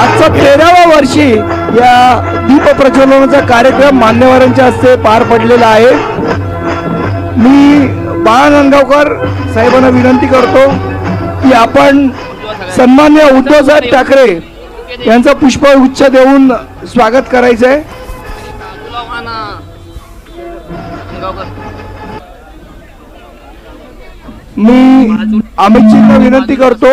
आजचा तेराव्या वर्षी या दीप प्रज्वलनाचा कार्यक्रम मान्यवरांच्या हस्ते पार पडलेला आहे. मी बाळानंदगावकर साहेबांना विनंती करतो की आपण सन्मान्य उद्धवसाहेब ठाकरे यांचा पुष्पगुच्छ देऊन स्वागत करायचं आहे मी अमितजींना विनंती करतो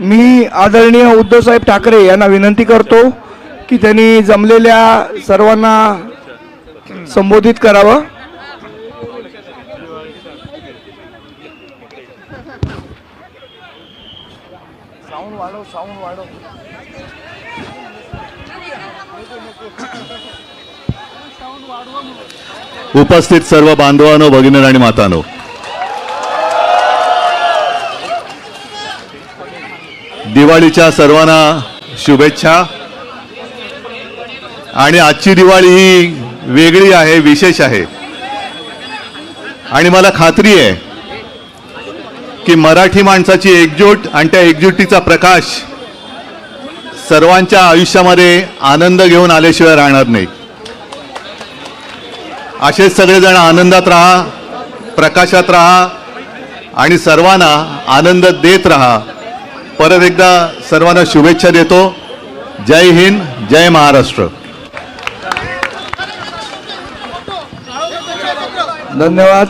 मी आदरणीय उद्धवसाहेब ठाकरे यांना विनंती करतो की त्यांनी जमलेल्या सर्वांना संबोधित करावं. उपस्थित सर्व बांधवांनो भगिनी आणि मातानो. दिवाळीच्या सर्वांना शुभेच्छा. आणि आजची दिवाळी ही वेगळी आहे विशेष आहे. आणि मला खात्री आहे की मराठी माणसाची एकजूट आणि त्या एकजुटीचा प्रकाश सर्वांच्या आयुष्यामध्ये आनंद घेऊन आल्याशिवाय राहणार नाही. असेच सगळेजण आनंदात राहा प्रकाशात राहा आणि सर्वांना आनंद देत राहा. परत एकदा सर्वांना शुभेच्छा देतो. जय हिंद जय महाराष्ट्र. धन्यवाद.